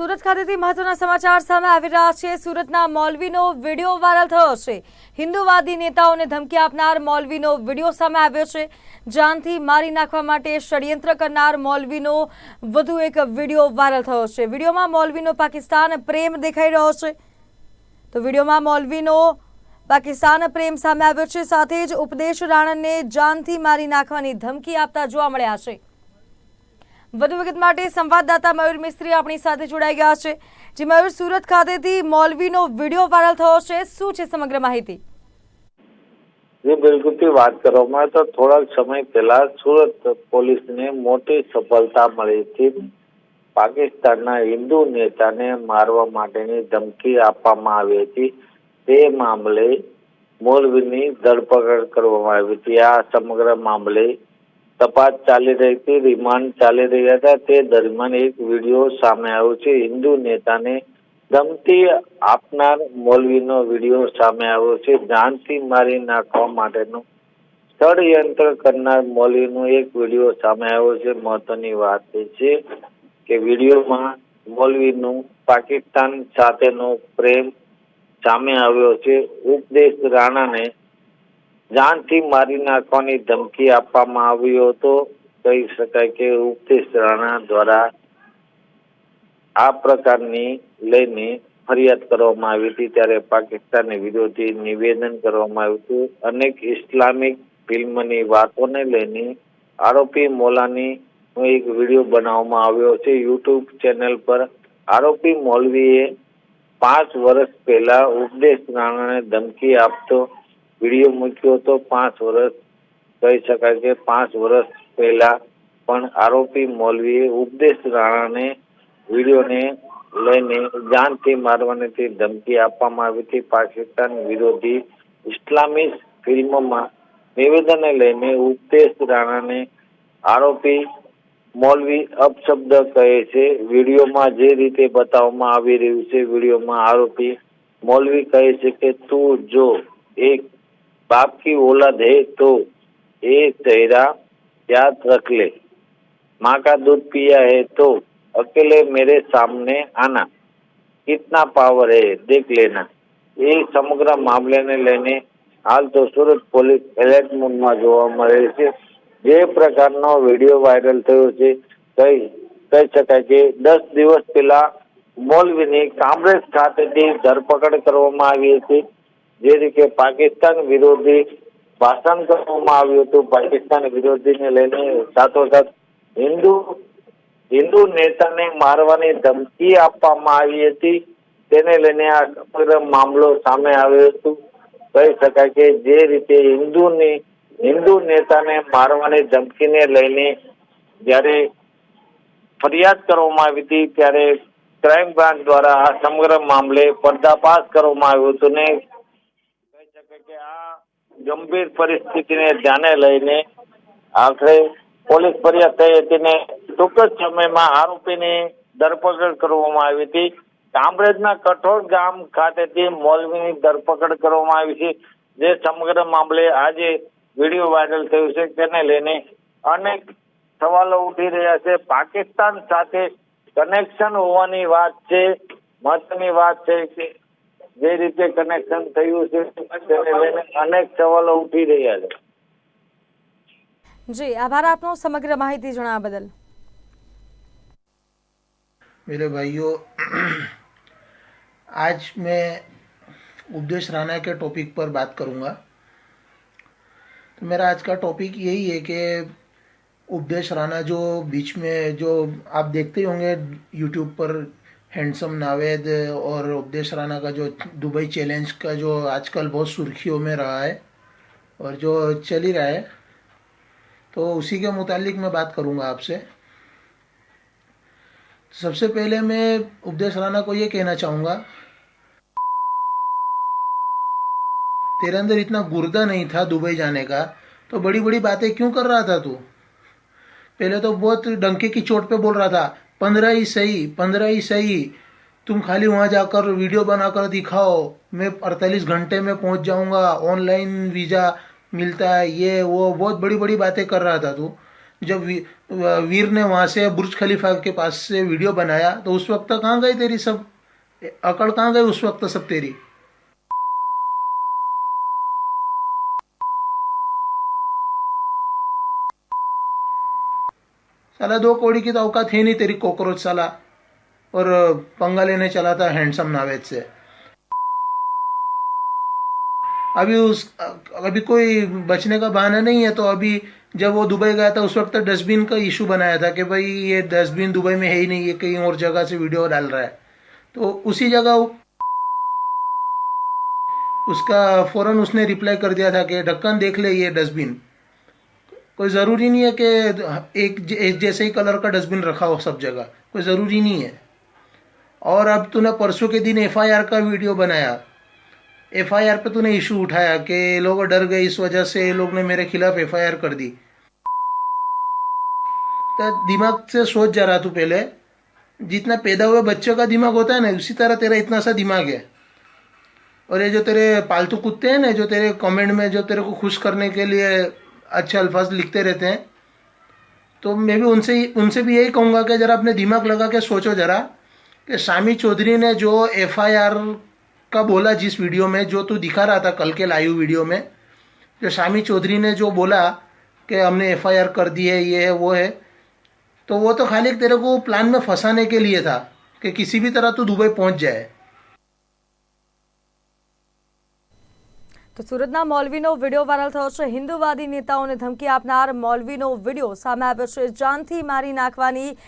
સુરત ખાતેથી મહત્વના સમાચાર સામે આવી રહ્યા છે. સુરતના મોલવીનો વીડિયો વાયરલ થયો છે. હિન્દુવાદી નેતાઓને ધમકી આપનાર મોલવીનો વીડિયો સામે આવ્યો છે. જાનથી મારી નાખવા માટે ષડયંત્ર કરનાર મોલવીનો વધુ એક વીડિયો વાયરલ થયો છે. વિડીયોમાં મોલવીનો પાકિસ્તાન પ્રેમ દેખાઈ રહ્યો છે. તો વિડીયોમાં મોલવીનો પાકિસ્તાન પ્રેમ સામે આવ્યો છે. સાથે જ ઉપદેશ રાણનને જાનથી મારી નાખવાની ધમકી આપતા જોવા મળ્યા છે. વધુ વિગત માટે સંવાદદાતા મયુર મિસ્ત્રી આપણી સાથે જોડાઈ ગયા છે. જે મયુર, સુરત ખાતેથી મોલવીનો વીડિયો વાયરલ થયો છે. શું છે સમગ્ર માહિતી? જે બિલકુલથી વાત કરવામાં તો થોડાક સમય પહેલા સુરત પોલીસને મોટી સફળતા મળી હતી. પાકિસ્તાનના હિન્દુ નેતાને મારવા માટેની ધમકી આપવામાં આવી હતી. તે મામલે મોલવીની ધરપકડ કરવામાં આવી હતી. આ સમગ્ર મામલે તપાસ ચાલી રહી હતી, રિમાન્ડ ચાલી રહ્યા હતા. તે દરમિયાન એક વીડિયો સામે આવ્યો છે. હિન્દુ નેતાને ધમકી આપનાર મોલવીનો વીડિયો સામે આવ્યો છે. જાનથી મારી નાખવા માટેનો ષડયંત્ર કરનાર મોલવીનો એક વીડિયો સામે આવ્યો છે. મહત્વની વાત એ છે કે વિડીયોમાં મોલવીનું પાકિસ્તાન સાથેનો પ્રેમ સામે આવ્યો છે. ઉપદેશ રાણાને જાનથી મારી નાખવાની ધમકી આપવામાં આવ્યો હતો કહી શકાય કે ઉપદેશ રાણા દ્વારા આ પ્રકારની લઈને ફરિયાદ કરવામાં આવી હતી. ત્યારે પાકિસ્તાન વિરોધી નિવેદન કરવામાં આવ્યું હતું. અનેક ઇસ્લામિક ફિલ્મની વાતોને લઈને આરોપી મોલાની એક વીડિયો બનાવવામાં આવ્યો છે. યુટ્યુબ ચેનલ પર આરોપી મોલવીએ પાંચ વર્ષ પહેલા ઉપદેશ રાણાને ધમકી આપતો વીડિયો મૂક્યો હતો પાંચ વર્ષ કહી શકાય કે પાંચ વર્ષ પહેલા પણ આરોપી મૌલવીએ ઉપદેશ રાણાને વિડીયોને લઈને જાનથી મારવાની તે ધમકી આપવામાં આવી હતી. પાકિસ્તાન વિરોધી ઇસ્લામિક ફિલ્મમાં નિવેદનને લઈને ઉપદેશ રાણાને આરોપી મૌલવી અપશબ્દ કહે છે. વિડીયોમાં જે રીતે બતાવવામાં આવી રહ્યું છે, વિડીયોમાં આરોપી મૌલવી કહે છે કે, તું જો એક बाप की औलाद है तो ये चेहरा याद रख ले माँ का दूध पिया है तो अकेले मेरे सामने आना कितना पावर है देख लेना એ સમગ્ર મામલાને લઈને હાલ તો સુરત પોલીસ એલર્ટ મોડમાં જોવા મળે છે જે પ્રકારનો વિડીયો વાયરલ થયો છે કહી કહી શકાય કે દસ દિવસ પહેલા મૌલવીની કામરેજ ખાતેથી ધરપકડ કરવામાં આવી હતી જે રીતે પાકિસ્તાન વિરોધી ભાષણ કરવામાં આવ્યું હતું, પાકિસ્તાન વિરોધીને લઈને સાથોસાથ હિન્દુ હિન્દુ નેતાને મારવાની ધમકી આપવામાં આવી હતી. તેને લઈને આ સમગ્ર મામલો સામે આવ્યો હતો. કહી શકાય કે જે રીતે હિન્દુની, હિન્દુ નેતાને મારવાની ધમકીને લઈને જ્યારે ફરિયાદ કરવામાં આવી હતી, ત્યારે ક્રાઇમ બ્રાન્ચ દ્વારા આ સમગ્ર મામલે પર્દાફાશ કરવામાં આવ્યો હતો ને ગંભીર પરિસ્થિતિને ધ્યાને લઈને આખરે પોલીસ ફરિયાદ થઈ હતી ને ટૂંક જ સમયમાં આરોપીની ધરપકડ કરવામાં આવી હતી. કામરેજના કઠોળ ગામ ખાતેથી મોલવીની ધરપકડ કરવામાં આવી છે. જે સમગ્ર મામલે આજે વીડિયો વાયરલ થયું છે. તેને લઈને અનેક સવાલો ઉઠી રહ્યા છે. પાકિસ્તાન સાથે કનેક્શન હોવાની વાત છે. મહત્વની વાત છે કે જે રીતે કનેક્શન થયું છે તેને લઈને અનેક સવાલો ઉઠી રહ્યા છે જી આભાર આપનો સમગ્ર માહિતી જણાવવા બદલ मेरे भाइयों आज मैं उपदेश राणा के टॉपिक पर बात करूंगा तो मेरा आज का टॉपिक यही है कि उपदेश राणा जो बीच में जो आप देखते ही होंगे यूट्यूब पर हैंडसम नावेद और उपदेश राणा का जो दुबई चैलेंज का जो आजकल बहुत सुर्खियों में रहा है और जो चल ही रहा है तो उसी के मुतालिक मैं बात करूँगा आपसे। सबसे पहले मैं उपदेश राणा को ये कहना चाहूँगा, तेरे अंदर इतना गुर्दा नहीं था दुबई जाने का तो बड़ी बड़ी बातें क्यों कर रहा था तू? पहले तो बहुत डंके की चोट पे बोल रहा था पंद्रह ही सही पंद्रह ही सही। तुम खाली वहाँ जाकर वीडियो बनाकर दिखाओ। मैं अड़तालीस घंटे में पहुँच जाऊँगा। ऑनलाइन वीज़ा मिलता है ये वो बहुत बड़ी बड़ी बातें कर रहा था तू। जब वी, वीर ने वहाँ से बुर्ज खलीफा के पास से वीडियो बनाया तो उस वक्त कहाँ गई तेरी सब? अकड़ कहाँ गई उस वक्त सब तेरी? साला दो कौड़ी की तो औकात है नहीं तेरी कॉकरोच साला। और पंगा लेने चला था हैंडसम नावेद से। अभी उस अभी कोई बचने का बहाना नहीं है तो अभी जब वो दुबई गया था, उस वक्त डस्टबिन का इशू बनाया था कि भाई ये डस्टबिन दुबई में है ही नहीं, ये कहीं और जगह से वीडियो डाल रहा है। तो उसी जगह उसका फ़ौरन उसने रिप्लाई कर दिया था कि, ढक्कन देख ले ये डस्टबिन कोई ज़रूरी नहीं है कि एक, जैसे ही कलर का डस्टबिन रखा हो सब जगह कोई ज़रूरी नहीं है। और अब तूने परसों के दिन एफआईआर का वीडियो बनाया। एफआईआर पे तूने इशू उठाया कि लोग डर गए इस वजह से लोग ने मेरे खिलाफ एफआईआर कर दी। तो दिमाग से सोच जा रहा तू पहले जितना पैदा हुए बच्चे का दिमाग होता है ना उसी तरह तेरा इतना सा दिमाग है। और ये जो तेरे पालतू कुत्ते हैं ना जो तेरे कमेंट में जो तेरे को खुश करने के लिए अच्छे अल्फाज लिखते रहते हैं। तो मैं भी उनसे उनसे भी यही कहूँगा कि ज़रा अपने दिमाग लगा के सोचो ज़रा कि शामी चौधरी ने जो एफआईआर का बोला जिस वीडियो में, जो तू दिखा रहा था कल के लाइव वीडियो में, जो शामी चौधरी ने जो बोला कि हमने एफआईआर कर दी है, ये है, वो है तो वो तो खाली तेरे को प्लान में फंसाने के लिए था कि किसी भी तरह तू दुबई पहुँच जाए। તો સુરતના મોલવીનો વીડિયો વાયરલ થયો છે. હિન્દુવાદી નેતાઓને ધમકી આપનાર મોલવીનો વીડિયો સામે આવ્યો છે. જાનથી મારી નાખવાની